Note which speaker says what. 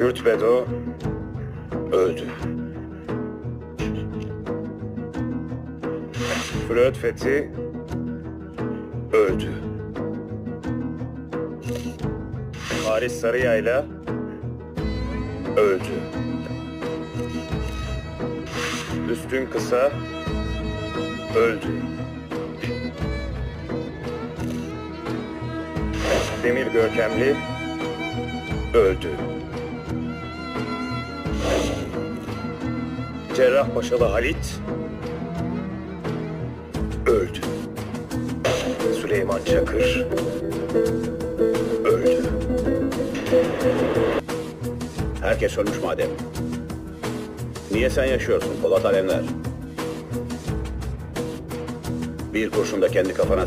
Speaker 1: Kürt Bedo öldü. Flöt Fethi öldü. Haris Sarıyayla öldü. Üstün Kısa öldü. Demir Görkemli öldü. Cerrahpaşalı Halit öldü. Süleyman Çakır öldü.
Speaker 2: Herkes ölmüş madem. Niye sen yaşıyorsun Polat Alemler? Bir kurşun da kendi kafana